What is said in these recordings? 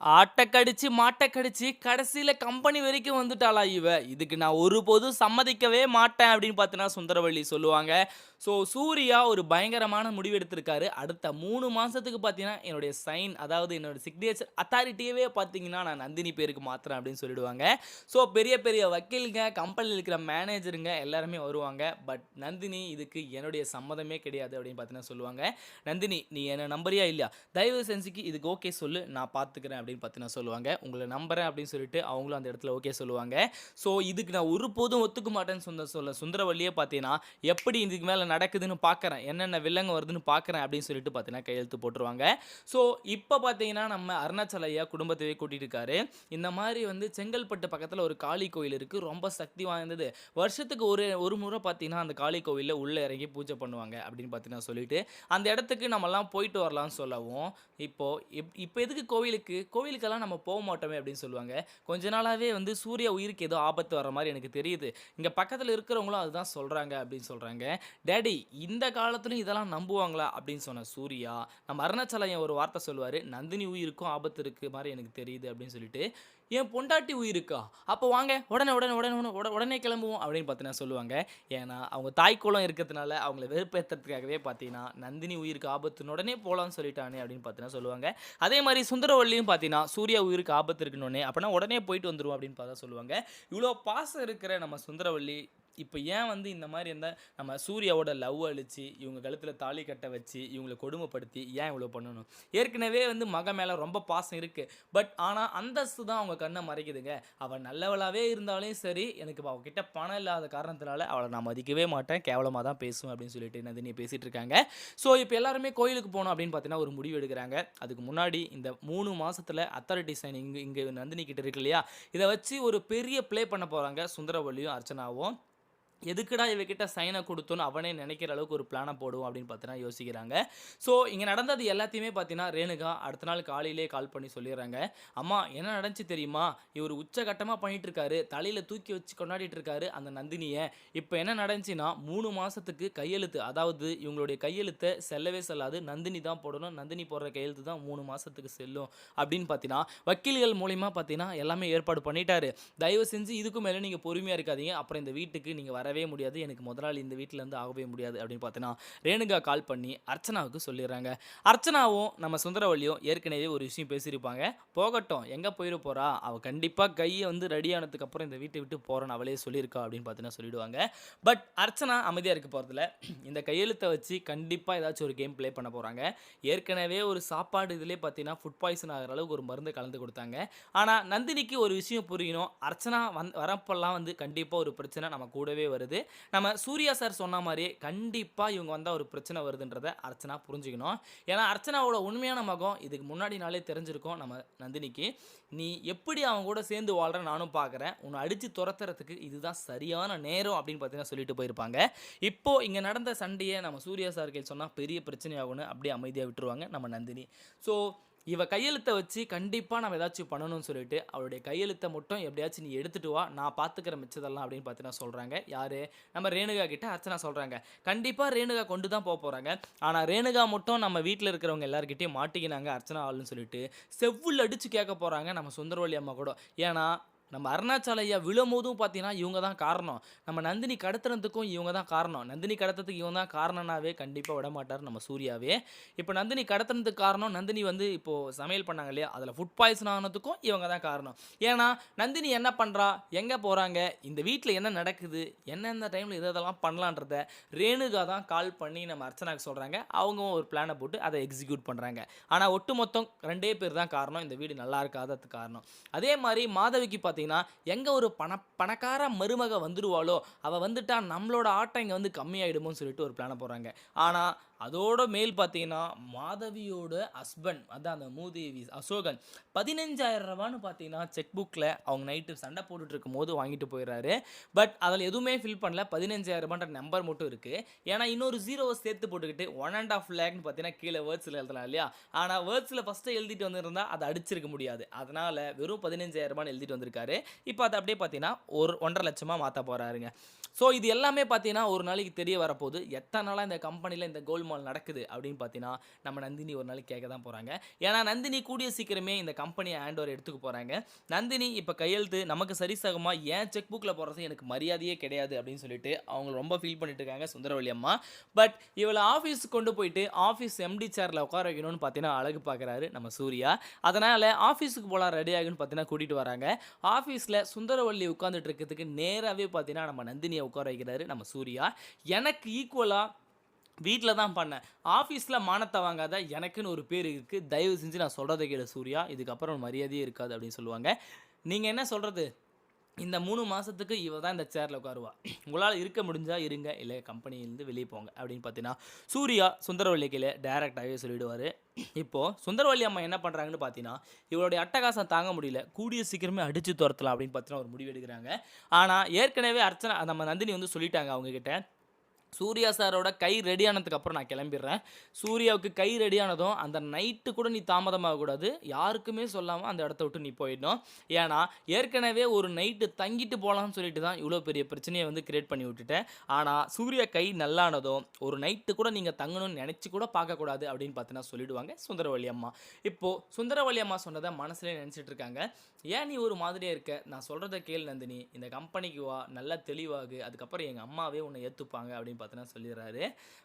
ஆட்டக்கடிச்சு கடிச்சு, மாட்ட கடிச்சு, கம்பெனி வரைக்கும் வந்துட்டாளா இவ! இதுக்கு நான் ஒருபோதும் சம்மதிக்கவே மாட்டேன் அப்படின்னு பார்த்தீங்கன்னா, சுந்தரவள்ளி சொல்லுவாங்க. ஸோ சூர்யா ஒரு பயங்கரமான முடிவு எடுத்திருக்காரு. அடுத்த மூணு மாதத்துக்கு பார்த்தீங்கன்னா, என்னுடைய சைன் அதாவது என்னோட சிக்னேச்சர் அத்தாரிட்டியவே பார்த்தீங்கன்னா, நான் நந்தினி பேருக்கு மாத்திரம் அப்படின்னு சொல்லிடுவாங்க. ஸோ பெரிய பெரிய வக்கீலுங்க, கம்பெனியில் இருக்கிற மேனேஜருங்க எல்லாருமே வருவாங்க. பட் நந்தினி இதுக்கு என்னுடைய சம்மதமே கிடையாது அப்படின்னு பார்த்தீங்கன்னா சொல்லுவாங்க. நந்தினி நீ என்ன நம்பரியா இல்லையா? தயவு செஞ்சுக்கு இதுக்கு ஓகே சொல்லு. நான் பார்த்துக்கிறேன் அப்படின்னு பார்த்து சொல்லுவாங்க. உங்களை நம்புறேன் அப்படின்னு சொல்லிட்டு அவங்களும் அந்த இடத்துல ஓகே சொல்லுவாங்க. ஸோ இதுக்கு நான் ஒருபோதும் ஒத்துக்க மாட்டேன்னு சொன்ன சொல்ல சுந்தரவள்ளியே பார்த்தீங்கன்னா, எப்படி இதுக்கு மேலே நடக்குதுன்னு பார்க்குறேன். என்னென்ன வில்லங்க வருதுன்னு பார்க்குறேன் அப்படின்னு சொல்லிட்டு பார்த்தீங்கன்னா கையெழுத்து போட்டுருவாங்க. ஸோ இப்போ பார்த்தீங்கன்னா, நம்ம அருணாச்சல ஐயா குடும்பத்தையே கூட்டிகிட்டு இருக்காரு. இந்த மாதிரி வந்து செங்கல்பட்டு பக்கத்தில் ஒரு காளி கோயில் இருக்குது ரொம்ப சக்தி வாய்ந்தது. வருஷத்துக்கு ஒரு ஒரு முறை பார்த்தீங்கன்னா, அந்த காளி கோவிலில் உள்ளே இறங்கி பூஜை பண்ணுவாங்க அப்படின்னு பார்த்தீங்கன்னா சொல்லிட்டு, அந்த இடத்துக்கு நம்மலாம் போயிட்டு வரலாம்னு சொல்லவும், இப்போ இப் எதுக்கு கோவிலுக்கு? கோவிலுக்கெல்லாம் நம்ம போக மாட்டோமே அப்படின்னு சொல்லுவாங்க. கொஞ்ச நாளாகவே வந்து சூரிய உயிருக்கு ஏதோ ஆபத்து வர மாதிரி எனக்கு தெரியுது. இங்கே பக்கத்தில் இருக்கிறவங்களும் அதுதான் சொல்கிறாங்க அப்படின்னு சொல்கிறாங்க டேடி இந்த காலத்துலையும் இதெல்லாம் நம்புவாங்களா? அப்படின்னு சொன்ன சூர்யா, நம்ம அருணாச்சல ஒரு வார்த்தை சொல்லுவார் நந்தினி உயிருக்கும் ஆபத்து இருக்கு மாதிரி எனக்கு தெரியுது அப்படின்னு சொல்லிட்டு, என் பொண்டாட்டி உயிருக்கா? அப்போ வாங்க உடனே உடனே உடனே உடனே உடனே கிளம்புவோம் அப்படின்னு பார்த்தீங்கன்னா சொல்லுவாங்க. ஏன்னா அவங்க தாய்க்குளம் இருக்கிறதுனால அவங்கள வெறுப்பேற்றுறதுக்காகவே பார்த்தீங்கன்னா, நந்தினி உயிருக்கு ஆபத்துன்னு உடனே போகலான்னு சொல்லிட்டானே அப்படின்னு பார்த்தீங்கன்னா சொல்லுவாங்க. அதே மாதிரி சுந்தரவள்ளியும் பார்த்தீங்கன்னா, சூர்யா உயிருக்கு ஆபத்து இருக்குன்னு அப்படின்னா உடனே போயிட்டு வந்துருவோம் அப்படின்னு பார்த்தா சொல்லுவாங்க. இவ்வளோ பாசம் இருக்கிற நம்ம சுந்தரவள்ளி, இப்போ ஏன் வந்து இந்த மாதிரி இருந்தால் நம்ம சூர்யாவோட லவ் அழிச்சு, இவங்க கழுத்தில் தாலி கட்ட வச்சு, இவங்கள கொடுமைப்படுத்தி ஏன் இவ்வளோ பண்ணணும்? ஏற்கனவே வந்து மக மேலே ரொம்ப பாசம் இருக்குது பட் ஆனால் அந்தஸ்து தான் அவங்க கண்ணை மறைக்குதுங்க. அவள் நல்லவளாகவே இருந்தாலும் சரி, எனக்கு அவ கிட்ட பணம் இல்லாத காரணத்தினால அவளை நான் மதிக்கவே மாட்டேன். கேவலமாக தான் பேசுவேன் அப்படின்னு சொல்லிட்டு நந்தினி பேசிகிட்டு இருக்காங்க. ஸோ இப்போ எல்லாருமே கோயிலுக்கு போகணும் அப்படின்னு பார்த்தீங்கன்னா, ஒரு முடிவு எடுக்கிறாங்க அதுக்கு முன்னாடி இந்த மூணு மாதத்தில் அத்தாரிட்டி சைன் இங்கே இங்கே நந்தினி கிட்ட இருக்கு இல்லையா? இதை வச்சு ஒரு பெரிய ப்ளே பண்ண போகிறாங்க சுந்தரவள்ளியும், அர்ச்சனாவும். எதுக்குடா இவகிட்ட சைனை கொடுத்தோன்னு அவனே நினைக்கிற அளவுக்கு ஒரு பிளானை போடுவோம் அப்படின்னு பார்த்தீங்கன்னா யோசிக்கிறாங்க. ஸோ இங்கே நடந்தது எல்லாத்தையுமே பார்த்தீங்கன்னா, ரேணுகா அடுத்த நாள் காலையிலேயே கால் பண்ணி சொல்லிடுறாங்க. அம்மா என்ன நடந்துச்சு தெரியுமா? இவர் உச்சகட்டமாக பண்ணிட்டு இருக்காரு. தலையில் தூக்கி வச்சு கொண்டாடிட்டு இருக்காரு அந்த நந்தினியை இப்போ என்ன நடந்துச்சுன்னா, மூணு மாதத்துக்கு கையெழுத்து அதாவது இவங்களுடைய கையெழுத்தை செல்லவே செல்லாது. நந்தினி தான் போடணும். நந்தினி போடுற கையெழுத்து தான் மூணு மாதத்துக்கு செல்லும் அப்படின்னு பார்த்தீங்கன்னா, வக்கீல்கள் மூலிமா பார்த்தீங்கன்னா, எல்லாமே ஏற்பாடு பண்ணிட்டாரு. தயவு செஞ்சு இதுக்கும் மேலே நீங்கள் பொறுமையாக இருக்காதீங்க. அப்புறம் இந்த வீட்டுக்கு நீங்கள் வர வரவே முடியாது. எனக்கு முதலாளி இந்த வீட்டிலேருந்து இருந்து ஆகவே முடியாது அப்படின்னு பார்த்தீங்கன்னா, ரேணுகா கால் பண்ணி அர்ச்சனாவுக்கு சொல்லிடுறாங்க. அர்ச்சனாவும் நம்ம சுந்தரவள்ளியும் ஏற்கனவே ஒரு விஷயம் பேசியிருப்பாங்க. போகட்டும் எங்கே போயிட போகிறா அவள் கண்டிப்பாக கையை வந்து ரெடி ஆனதுக்கப்புறம் இந்த வீட்டை விட்டு போகிறேன்னு அவளே சொல்லியிருக்கா அப்படின்னு பார்த்தீங்கன்னா சொல்லிடுவாங்க. பட் அர்ச்சனா அமைதியாக இருக்க போகிறதுல இந்த கையெழுத்தை வச்சு கண்டிப்பாக ஏதாச்சும் ஒரு கேம் ப்ளே பண்ண போகிறாங்க ஏற்கனவே ஒரு சாப்பாடு இதிலே பார்த்தீங்கன்னா, ஃபுட் பாய்சன் ஆகிற அளவுக்கு ஒரு மருந்து கலந்து கொடுத்தாங்க ஆனால் நந்தினிக்கு ஒரு விஷயம் புரியணும். அர்ச்சனா வந் வரப்பெல்லாம் வந்து கண்டிப்பாக ஒரு பிரச்சனை நம்ம கூடவே வருது. நம்ம சூர்யா சார் சொன்ன மாதிரியே கண்டிப்பாக இவங்க வந்தால் ஒரு பிரச்சனை வருதுன்றதை அர்ச்சனா புரிஞ்சுக்கணும். ஏன்னா அர்ச்சனாவோட உண்மையான மகம் இதுக்கு முன்னாடி நாளே தெரிஞ்சிருக்கும் நம்ம நந்தினிக்கு. நீ எப்படி அவங்க கூட சேர்ந்து வாழ்கிற நானும் பார்க்குறேன். உன்னை அடித்து துரத்துறதுக்கு இதுதான் சரியான நேரம் அப்படின்னு பார்த்தீங்கன்னா சொல்லிட்டு போயிருப்பாங்க. இப்போ இங்கே நடந்த சண்டையை நம்ம சூர்யா சார் கையில் பெரிய பிரச்சனையாகும்னு அப்படியே அமைதியாக விட்டுருவாங்க நம்ம நந்தினி. ஸோ இவ கையெழுத்தை வச்சு கண்டிப்பாக நம்ம ஏதாச்சும் பண்ணணும்னு சொல்லிட்டு, அவளுடைய கையெழுத்தை மட்டும் எப்படியாச்சும் நீ எடுத்துட்டு வா. நான் பார்த்துக்கிற மிச்சதெல்லாம் அப்படின்னு பார்த்தீங்கன்னா சொல்கிறாங்க யார் நம்ம ரேணுகா கிட்ட அர்ச்சனா சொல்கிறாங்க கண்டிப்பாக ரேணுகா கொண்டு தான் போ போகிறாங்க ஆனால் ரேணுகா மட்டும் நம்ம வீட்டில் இருக்கிறவங்க எல்லாருக்கிட்டையும் மாட்டிக்கினாங்க அர்ச்சனா ஆளுன்னு சொல்லிட்டு, செவ்வில் அடித்து கேட்க போகிறாங்க நம்ம சுந்தரவள்ளி அம்மா கூட. ஏன்னா, நம்ம அருணாச்சல ஐயா விழும்போதும் பார்த்தீங்கன்னா, இவங்க தான் காரணம். நம்ம நந்தினி கடத்துறதுக்கும் இவங்க தான் காரணம். நந்தினி கடத்துறதுக்கு இவங்க தான் காரணம்னாவே விட மாட்டார் நம்ம சூர்யாவே. இப்போ நந்தினி கடத்துனதுக்கு காரணம் நந்தினி வந்து இப்போது சமையல் பண்ணாங்க இல்லையா? அதில் ஃபுட் பாய்சன் ஆனதுக்கும் இவங்க தான் காரணம். ஏன்னா, நந்தினி என்ன பண்ணுறா எங்கே போகிறாங்க இந்த வீட்டில் என்ன நடக்குது? என்னென்ன டைமில் இதை இதெல்லாம் பண்ணலான்றத ரேணுகா தான் கால் பண்ணி நம்ம அர்ச்சனாக்கு சொல்கிறாங்க அவங்க ஒரு பிளானை போட்டு அதை எக்ஸிக்யூட் பண்றாங்க. ஆனா ஒட்டுமொத்தம் 2டே பேர் தான் காரணம். இந்த வீடு நல்லா இருக்காததுக்கு காரணம். அதே மாதிரி மாதவிக்கு பார்த்தீங்கன்னா, எங்கே ஒரு பண பணக்கார மருமக வந்துடுவாளோ அவள் வந்துட்டால் நம்மளோட ஆட்டம் இங்கே வந்து கம்மியாயிடுமோன்னு சொல்லிட்டு ஒரு பிளான போடுறாங்க. ஆனால் அதோட மேல் பார்த்தீங்கன்னா, மாதவியோட ஹஸ்பண்ட் அதான் அந்த மூதேவி அசோகன் பதினஞ்சாயிரம் ரூபான்னு பார்த்தீங்கன்னா, செக் புக்கில் அவங்க நைட்டு சண்டை போட்டுட்டு இருக்கும்போது வாங்கிட்டு போயிடுறாரு. பட் அதில் எதுவுமே ஃபில் பண்ணல. 15,000ன்ற நம்பர் மட்டும் இருக்குது ஏன்னா இன்னொரு ஜீரோவை சேர்த்து போட்டுக்கிட்டு ஒன் அண்ட் ஆஃப் லேக்னு பார்த்தீங்கன்னா, கீழே வேர்ட்ஸில் எழுதலாம் இல்லையா? ஆனால் வேர்ட்ஸில் ஃபஸ்ட்டு எழுதிட்டு வந்திருந்தால் அதை அடிச்சிருக்க முடியாது. அதனால் வெறும் 15,000ன்னு எழுதிட்டு வந்திருக்காரு. இப்போ அதை அப்படியே பார்த்தீங்கன்னா, ஒரு ஒன்றரை லட்சமாக மாற்ற போகிறாருங்க ஸோ இது எல்லாமே பார்த்தீங்கன்னா, ஒரு நாளைக்கு தெரிய வரப்போது. எத்தனை நாளாக இந்த கம்பெனியில் இந்த கோல்டு கோல்மால் நடக்குது அப்படின்னு பார்த்தீங்கன்னா நம்ம நந்தினி ஒரு நாளைக்கு கேட்க தான் போகிறாங்க ஏன்னா நந்தினி கூடிய சீக்கிரமே இந்த கம்பெனியை ஹேண்ட் ஓவர் எடுத்துக்க போகிறாங்க நந்தினி இப்போ கையெழுத்து நமக்கு சரிசகமாக ஏன் செக் புக்கில் போடுறது எனக்கு மரியாதையே கிடையாது அப்படின்னு சொல்லிட்டு அவங்க ரொம்ப ஃபீல் பண்ணிட்டு இருக்காங்க சுந்தரவள்ளி அம்மா. பட் இவளை ஆஃபீஸுக்கு கொண்டு போயிட்டு ஆஃபீஸ் எம்டி சேரில் உட்கார வைக்கணும்னு பார்த்தீங்கன்னா அழகு பார்க்குறாரு நம்ம சூர்யா. அதனால் ஆஃபீஸுக்கு போகலாம் ரெடி ஆகுன்னு பார்த்தீங்கன்னா கூட்டிகிட்டு வராங்க. ஆஃபீஸில் சுந்தரவள்ளி உட்காந்துட்டு இருக்கிறதுக்கு நேராகவே பார்த்தீங்கன்னா நம்ம நந்தினியை உட்கார வைக்கிறாரு நம்ம சூர்யா. எனக்கு ஈக்குவலாக வீட்டில் தான் பண்ணேன். ஆஃபீஸில் மானத்தை வாங்காத எனக்குன்னு ஒரு பேர் இருக்குது தயவு செஞ்சு நான் சொல்கிறத கேளு சூர்யா. இதுக்கப்புறம் மரியாதையே இருக்காது அப்படின்னு சொல்லுவாங்க. நீங்கள் என்ன சொல்கிறது இந்த மூணு மாதத்துக்கு இவ தான் இந்த சேரில் உட்காருவா. உங்களால் இருக்க முடிஞ்சா இருங்க. இல்லை கம்பெனியிலேருந்து வெளியே போங்க அப்படின்னு பார்த்தீங்கன்னா சூர்யா சுந்தரவள்ளி கீழே சொல்லிவிடுவார் இப்போது சுந்தரவள்ளி அம்மா என்ன பண்ணுறாங்கன்னு பார்த்தீங்கன்னா இவளுடைய அட்டகாசம் தாங்க முடியல. கூடிய சீக்கிரமே அடித்து துரத்தலாம் அப்படின்னு பார்த்தீங்கன்னா ஒரு முடிவு எடுக்கிறாங்க. ஆனால் ஏற்கனவே அர்ச்சனை நம்ம நந்தினி வந்து சொல்லிட்டாங்க அவங்கக்கிட்ட சூர்யா சாரோட கை ரெடி ஆனதுக்கு அப்புறம் நான் கிளம்பிடுறேன். சூர்யாவுக்கு கை ரெடி ஆனதும் அந்த நைட்டு கூட நீ தாமதமாகக்கூடாது. யாருக்குமே சொல்லாமல் அந்த இடத்த விட்டு நீ போயிடணும். ஏன்னா ஏற்கனவே ஒரு நைட்டு தங்கிட்டு போகலான்னு சொல்லிட்டு தான் இவ்வளோ பெரிய பிரச்சனையை வந்து கிரியேட் பண்ணி விட்டுட்டேன். ஆனால் சூர்யா கை நல்லானதும் ஒரு நைட்டு கூட நீங்கள் தங்கணும்னு நினச்சி கூட பார்க்கக்கூடாது அப்படின்னு பார்த்தீங்கன்னா சொல்லிடுவாங்க சுந்தரவள்ளி அம்மா. இப்போது சுந்தரவள்ளி அம்மா சொன்னதை மனசுலேயே நினச்சிட்டு இருக்காங்க. ஏன் நீ ஒரு மாதிரியே இருக்க? நான் சொல்கிறத கேள் நந்தினி. இந்த கம்பெனிக்கு வா நல்லா தெளிவாகு. அதுக்கப்புறம் எங்கள் அம்மாவே உன்னை ஏற்றுப்பாங்க அப்படின்னு பார்த்தீங்கன்னா சொல்லிடுறாரு.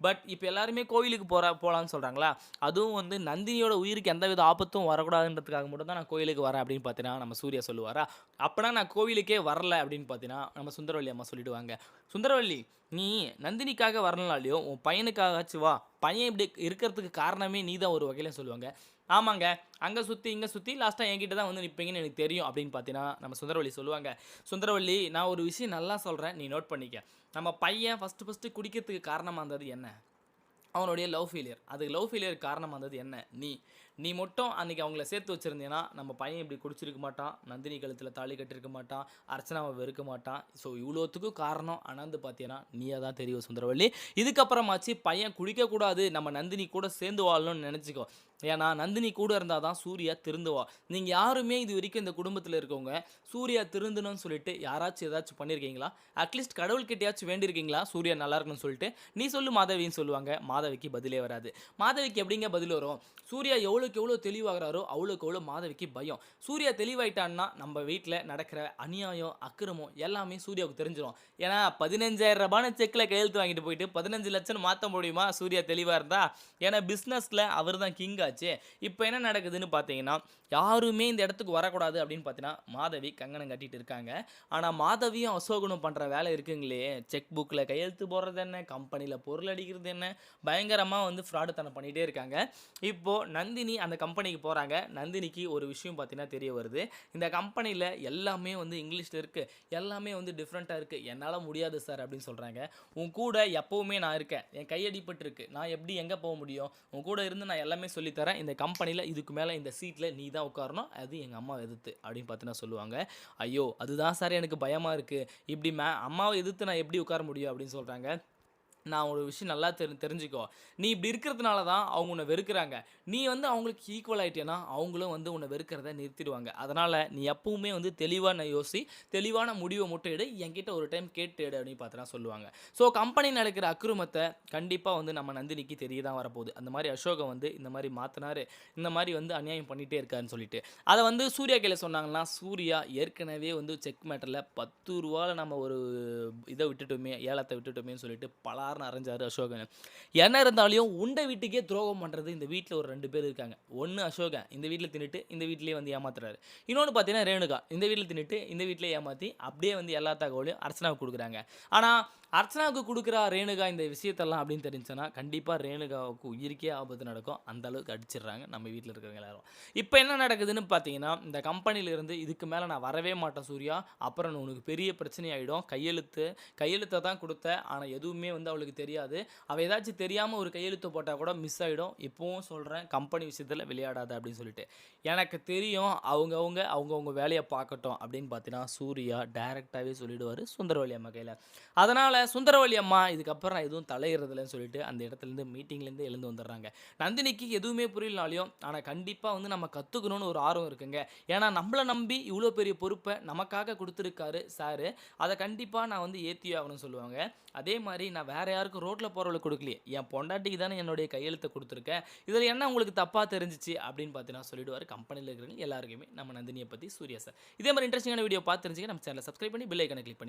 பட் இப்போ எல்லாருமே கோயிலுக்கு போகிற போகலான்னு சொல்கிறாங்களா அதுவும் வந்து நந்தினியோட உயிருக்கு எந்த வித ஆபத்தும் வரக்கூடாதுன்றதுக்காக மட்டும் தான் நான் கோயிலுக்கு வரேன் அப்படின்னு பார்த்தீங்கன்னா நம்ம சூர்யா சொல்லுவாரா? அப்போனா நான் கோவிலுக்கே வரல அப்படின்னு பார்த்தீங்கன்னா நம்ம சுந்தரவள்ளி அம்மா சொல்லிடுவாங்க. சுந்தரவள்ளி நீ நந்தினிக்காக வரலனாலையும் உன் பையனுக்காகச்சும் வா. பையன் இப்படி இருக்கிறதுக்கு காரணமே நீ தான் ஒரு வகையில சொல்லுவாங்க. ஆமாங்க. அங்கே சுற்றி இங்கே சுற்றி லாஸ்ட்டாக என்கிட்ட தான் வந்து நிற்பீங்கன்னு எனக்கு தெரியும் அப்படின்னு பார்த்தீங்கன்னா நம்ம சுந்தரவள்ளி சொல்லுவாங்க. சுந்தரவள்ளி நான் ஒரு விஷயம் நல்லா சொல்கிறேன் நீ நோட் பண்ணிக்க. நம்ம பையன் ஃபஸ்ட்டு ஃபஸ்ட்டு குடிக்கிறதுக்கு காரணமாக இருந்தது என்ன? அவனுடைய லவ் ஃபெயிலியர் அதுக்கு லவ் ஃபெயிலியர் காரணமாக இருந்தது என்ன? நீ. நீ மட்டும் அன்றைக்கி அவங்கள சேர்த்து வச்சுருந்தீங்கன்னா நம்ம பையன் இப்படி குடிச்சிருக்க மாட்டான் நந்தினி கழுத்தில் தாலி கட்டிருக்க மாட்டான் அர்ச்சனாவை வெறுக்க மாட்டான். ஸோ இவ்வளோத்துக்கும் காரணம் அனந்து பார்த்தீங்கன்னா நீயே தான் தெரியும் சுந்தரவள்ளி. இதுக்கப்புறமாச்சு பையன் குடிக்கக்கூடாது நம்ம நந்தினி கூட சேர்ந்து வாழணும்னு நினச்சிக்கோ. ஏன்னா நந்தினி கூட இருந்தால் தான் சூர்யா திருந்துவா. நீங்கள் யாருமே இது வரைக்கும் இந்த குடும்பத்தில் இருக்கவங்க சூர்யா திருந்தணும்னு சொல்லிட்டு யாராச்சும் ஏதாச்சும் பண்ணியிருக்கீங்களா அட்லீஸ்ட் கடவுள்கிட்டயாச்சும் வேண்டியிருக்கீங்களா? சூர்யா நல்லா இருக்கணும்னு சொல்லிட்டு. நீ சொல்லு மாதவின்னு சொல்லுவாங்க. மாதவிக்கு பதிலே வராது. மாதவிக்கு எப்படிங்க பதில் வரும்? சூர்யா எவ்வளோக்கு எவ்வளோ தெளிவாகிறாரோ அவ்வளோக்கு எவ்வளோ மாதவிக்கு பயம். சூர்யா தெளிவாயிட்டான்னா நம்ம வீட்டில் நடக்கிற அநியாயம் அக்கிரமம் எல்லாமே சூர்யாவுக்கு தெரிஞ்சிடும் ஏன்னா பதினஞ்சாயிரம் ரூபான செக்கில் கையெழுத்து வாங்கிட்டு போயிட்டு பதினஞ்சு லட்சம் மாற்ற முடியுமா? சூர்யா தெளிவாக இருந்தா? ஏன்னா பிஸ்னஸில் அவர் தான் கிங் ஆச்சு இப்போ என்ன நடக்குதுன்னு பார்த்தீங்கன்னா யாருமே இந்த இடத்துக்கு வரக்கூடாது அப்படின்னு பார்த்தீங்கன்னா மாதவி கங்கணம் கட்டிட்டு இருக்காங்க. ஆனால் மாதவியும் அசோகனும் பண்ணுற வேலை இருக்குங்களே. செக் புக்கில் கையெழுத்து போடுறது என்ன? கம்பெனியில் பொருள் அடிக்கிறது என்ன? பயங்கரமாக வந்து ஃப்ராடுத்தனம் பண்ணிகிட்டே இருக்காங்க. இப்போது நந்தினி அந்த கம்பெனிக்கு போகிறாங்க நந்தினிக்கு ஒரு விஷயம் பார்த்தீங்கன்னா தெரிய வருது. இந்த கம்பெனியில் எல்லாமே வந்து இங்கிலீஷில் இருக்குது எல்லாமே வந்து டிஃப்ரெண்ட்டாக இருக்குது என்னால் முடியாது சார் அப்படின்னு சொல்கிறாங்க உன் கூட எப்போவுமே நான் இருக்கேன். என் கையடிப்பட்டிருக்கு நான் எப்படி எங்கே போக முடியும்? உன் கூட இருந்து நான் எல்லாமே தரேன். இந்த கம்பெனியில் இதுக்கு மேலே இந்த சீட்டில் நீ தான் உட்காரணும். அது எங்கள் அம்மா எதிர்த்து அப்படின்னு பார்த்தீங்கன்னா சொல்லுவாங்க. ஐயோ அதுதான் சார் எனக்கு பயமாக இருக்குது இப்படி மே அம்மாவை எதிர்த்து நான் எப்படி உட்கார முடியும் அப்படின்னு சொல்கிறாங்க நான் ஒரு விஷயம் நல்லா தெரி தெரிஞ்சுக்கோ. நீ இப்படி இருக்கிறதுனால தான் அவங்க உன்னை வெறுக்கிறாங்க. நீ வந்து அவங்களுக்கு ஈக்குவல் ஆகிட்டேன்னா அவங்களும் வந்து உன்னை வெறுக்கிறத நிறுத்திடுவாங்க. அதனால் நீ எப்பவுமே வந்து தெளிவான யோசி தெளிவான முடிவை மட்டும் எடு என்கிட்ட ஒரு டைம் கேட்டு எடு அப்படின்னு பார்த்தா சொல்லுவாங்க. ஸோ கம்பெனி நடக்கிற அக்கிரமத்தை கண்டிப்பாக வந்து நம்ம நந்தினிக்கு தெரிய தான் வரப்போகுது. அந்த மாதிரி அசோகம் வந்து இந்த மாதிரி மாற்றினார் இந்த மாதிரி வந்து அநியாயம் பண்ணிகிட்டே இருக்காருன்னு சொல்லிட்டு. அதை வந்து சூர்யா கையில் சொன்னாங்கன்னா சூர்யா ஏற்கனவே வந்து செக் மேட்டரில் பத்து ரூபாவில் நம்ம ஒரு இதை விட்டுட்டோமே ஏலத்தை விட்டுட்டோமேன்னு சொல்லிட்டு காரணம் அரைஞ்சார் அசோகன். என்ன இருந்தாலும் உண்டை வீட்டுக்கே துரோகம் பண்ணுறது இந்த வீட்டில் ஒரு ரெண்டு பேர் இருக்காங்க. ஒன்று அசோகன் இந்த வீட்டில் தின்னுட்டு இந்த வீட்டிலேயே வந்து ஏமாத்துறாரு. இன்னொன்று பார்த்தீங்கன்னா ரேணுகா இந்த வீட்டில் தின்னுட்டு இந்த வீட்டிலே ஏமாற்றி அப்படியே வந்து எல்லா தகவலையும் அர்ச்சனாவுக்கு கொடுக்குறாங்க. ஆனால் அர்ச்சனாவுக்கு கொடுக்குறா ரேணுகா இந்த விஷயத்தெல்லாம் அப்படின்னு தெரிஞ்சுன்னா கண்டிப்பாக ரேணுகாவுக்கு உயிருக்கே ஆபத்து நடக்கும். அந்த அளவுக்கு அடிச்சிடுறாங்க நம்ம வீட்டில் இருக்கிறவங்க எல்லாரும். இப்போ என்ன நடக்குதுன்னு பார்த்தீங்கன்னா இந்த கம்பெனியிலேருந்து இதுக்கு மேலே நான் வரவே மாட்டேன் சூர்யா. அப்புறம் உனக்கு பெரிய பிரச்சனை ஆகிடும் கையெழுத்து கையெழுத்தை தான் கொடுத்த. ஆனால் எதுவுமே வந்து அவளுக்கு தெரியாது. அவள் ஏதாச்சும் தெரியாமல் ஒரு கையெழுத்து போட்டால் கூட மிஸ் ஆகிடும் இப்போவும் சொல்கிறேன் கம்பெனி விஷயத்தில் விளையாடாத அப்படின்னு சொல்லிட்டு. எனக்கு தெரியும் அவங்கவுங்க அவங்கவுங்க வேலையை பார்க்கட்டும் அப்படின்னு பார்த்தீங்கன்னா சூர்யா டைரெக்டாகவே சொல்லிடுவார் சுந்தரவழி அம்மா கையில். அதனால் அதனால சுந்தரவல்லி அம்மா இதுக்கப்புறம் நான் எதுவும் தலையிறதில்லன்னு சொல்லிட்டு அந்த இடத்துலேருந்து மீட்டிங்லேருந்து எழுந்து வந்துடுறாங்க. நந்தினிக்கு எதுவுமே புரியலனாலையும் ஆனால் கண்டிப்பாக வந்து நம்ம கற்றுக்கணும்னு ஒரு ஆர்வம் இருக்குங்க. ஏன்னா நம்மளை நம்பி இவ்வளோ பெரிய பொறுப்பை நமக்காக கொடுத்துருக்காரு சாரு. அதை கண்டிப்பாக நான் வந்து ஏற்றி ஆகணும்னு சொல்லுவாங்க. அதே மாதிரி நான் வேறு யாருக்கும் ரோட்டில் போகிறவளை கொடுக்கலையே. என் பொண்டாட்டிக்கு தானே என்னுடைய கையெழுத்தை கொடுத்துருக்கேன். இதில் என்ன உங்களுக்கு தப்பாக தெரிஞ்சிச்சு அப்படின்னு பார்த்தீங்கன்னா சொல்லிடுவார். கம்பெனியில் இருக்கிறவங்க எல்லாருக்குமே நம்ம நந்தினியை பற்றி சூர்யா சார். இதே மாதிரி இன்ட்ரெஸ்டிங்கான வீடியோ பார்த்து தெரிஞ்சுக்க நம்ம சேனலை சப்ஸ்கிரைப் பண்ணி பில் ஐக்கனை கிளிக் பண்ணி